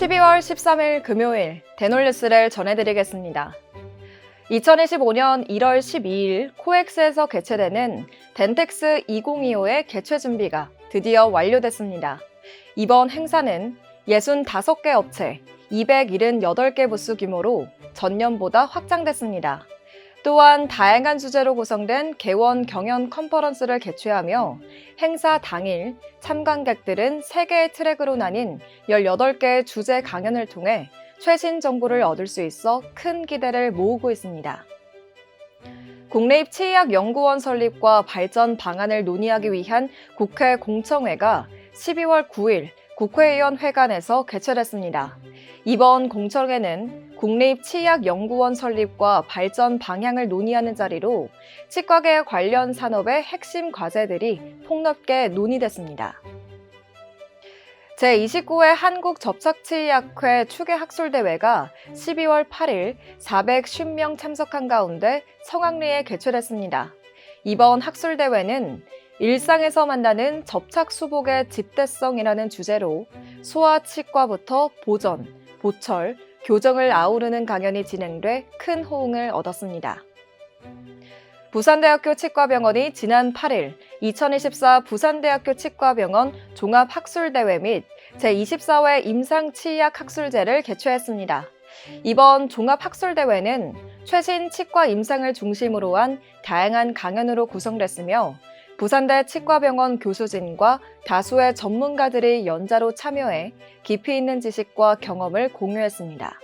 12월 13일 금요일 대놀뉴스를 전해드리겠습니다. 2025년 1월 12일 코엑스에서 개최되는 덴텍스 2025의 개최 준비가 드디어 완료됐습니다. 이번 행사는 65개 업체, 278개 부스 규모로 전년보다 확장됐습니다. 또한 다양한 주제로 구성된 개원 경연 컨퍼런스를 개최하며 행사 당일 참관객들은 3개의 트랙으로 나뉜 18개의 주제 강연을 통해 최신 정보를 얻을 수 있어 큰 기대를 모으고 있습니다. 국립 치의학 연구원 설립과 발전 방안을 논의하기 위한 국회 공청회가 12월 9일 국회의원 회관에서 개최됐습니다. 이번 공청회는 국립치의학연구원 설립과 발전 방향을 논의하는 자리로 치과계 관련 산업의 핵심 과제들이 폭넓게 논의됐습니다. 제29회 한국접착치의학회 추계학술대회가 12월 8일 450명 참석한 가운데 성황리에 개최됐습니다. 이번 학술대회는 일상에서 만나는 접착 수복의 집대성이라는 주제로 소아치과부터 보전, 보철, 교정을 아우르는 강연이 진행돼 큰 호응을 얻었습니다. 부산대학교 치과병원이 지난 8일 2024 부산대학교 치과병원 종합학술대회 및 제24회 임상치의학 학술제를 개최했습니다. 이번 종합학술대회는 최신 치과 임상을 중심으로 한 다양한 강연으로 구성됐으며 부산대 치과병원 교수진과 다수의 전문가들이 연자로 참여해 깊이 있는 지식과 경험을 공유했습니다.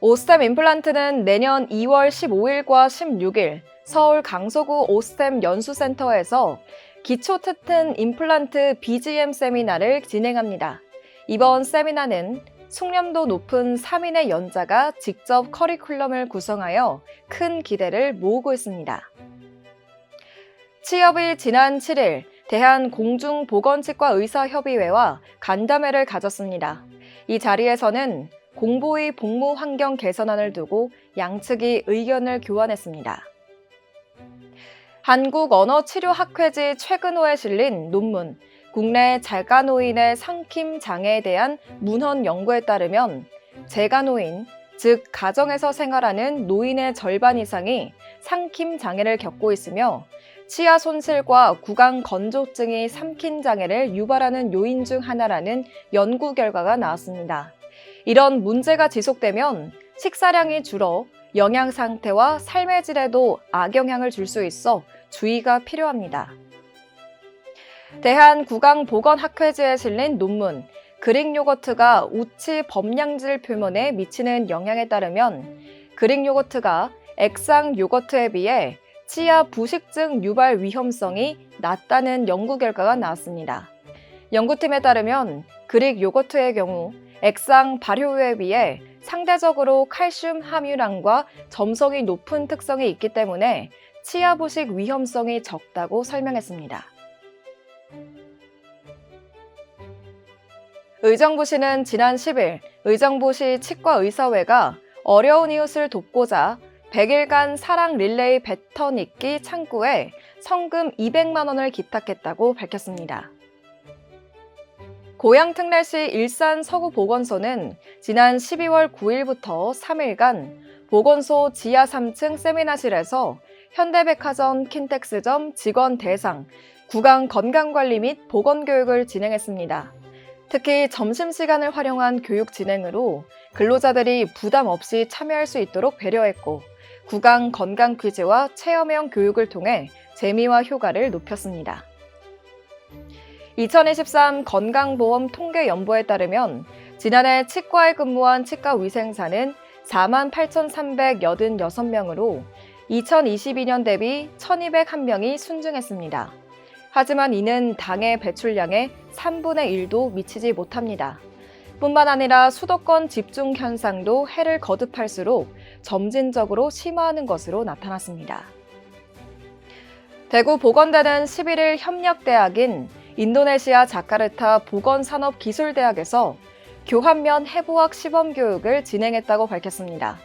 오스템 임플란트는 내년 2월 15일과 16일 서울 강서구 오스템 연수센터에서 기초 트튼 임플란트 BGM 세미나를 진행합니다. 이번 세미나는 숙련도 높은 3인의 연자가 직접 커리큘럼을 구성하여 큰 기대를 모으고 있습니다. 취업이 지난 7일 대한공중보건치과 의사협의회와 간담회를 가졌습니다. 이 자리에서는 공보의 복무 환경 개선안을 두고 양측이 의견을 교환했습니다. 한국언어치료학회지 최근호에 실린 논문 국내 자가노인의 상킴 장애에 대한 문헌 연구에 따르면 재가노인, 즉 가정에서 생활하는 노인의 절반 이상이 상킴 장애를 겪고 있으며 치아 손실과 구강 건조증이 삼킨 장애를 유발하는 요인 중 하나라는 연구 결과가 나왔습니다. 이런 문제가 지속되면 식사량이 줄어 영양 상태와 삶의 질에도 악영향을 줄 수 있어 주의가 필요합니다. 대한구강보건학회지에 실린 논문 그릭 요거트가 우치 범량질 표면에 미치는 영향에 따르면 그릭 요거트가 액상 요거트에 비해 치아 부식증 유발 위험성이 낮다는 연구 결과가 나왔습니다. 연구팀에 따르면 그릭 요거트의 경우 액상 발효에 비해 상대적으로 칼슘 함유량과 점성이 높은 특성이 있기 때문에 치아 부식 위험성이 적다고 설명했습니다. 의정부시는 지난 10일 의정부시 치과의사회가 어려운 이웃을 돕고자 100일간 사랑 릴레이 배턴 잊기 창구에 성금 200만 원을 기탁했다고 밝혔습니다. 고양 특례시 일산 서구보건소는 지난 12월 9일부터 3일간 보건소 지하 3층 세미나실에서 현대백화점 킨텍스점 직원 대상 구강 건강관리 및 보건교육을 진행했습니다. 특히 점심시간을 활용한 교육 진행으로 근로자들이 부담 없이 참여할 수 있도록 배려했고 구강 건강 퀴즈와 체험형 교육을 통해 재미와 효과를 높였습니다. 2023 건강보험 통계 연보에 따르면 지난해 치과에 근무한 치과 위생사는 48,386명으로 2022년 대비 1,201명이 순증했습니다. 하지만 이는 당의 배출량의 3분의 1도 미치지 못합니다. 뿐만 아니라 수도권 집중 현상도 해를 거듭할수록 점진적으로 심화하는 것으로 나타났습니다. 대구 보건대는 11일 협력대학인 인도네시아 자카르타 보건산업기술대학에서 교환면 해부학 시범 교육을 진행했다고 밝혔습니다.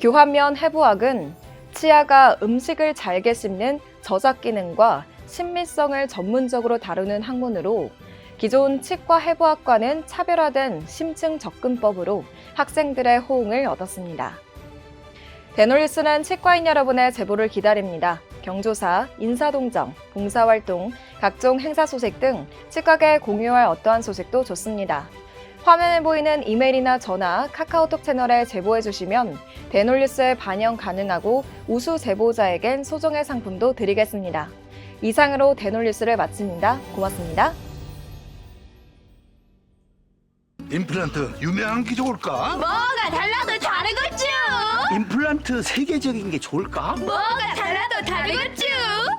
교환면 해부학은 치아가 음식을 잘게 씹는 저작 기능과 친밀성을 전문적으로 다루는 학문으로 기존 치과 해부학과는 차별화된 심층 접근법으로 학생들의 호응을 얻었습니다. 대놀리스는 치과인 여러분의 제보를 기다립니다. 경조사, 인사동정, 봉사활동, 각종 행사 소식 등 치과계 공유할 어떠한 소식도 좋습니다. 화면에 보이는 이메일이나 전화, 카카오톡 채널에 제보해 주시면 대놀리스에 반영 가능하고 우수 제보자에겐 소정의 상품도 드리겠습니다. 이상으로 대놀리스를 마칩니다. 고맙습니다. 임플란트 유명한 게 좋을까? 뭐가 달라도 다르겠죠. 임플란트 세계적인 게 좋을까? 뭐가 달라도 다르겠죠.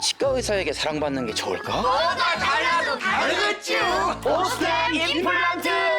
치과 의사에게 사랑받는 게 좋을까? 뭐가 달라도 다르겠죠. 오스템 임플란트!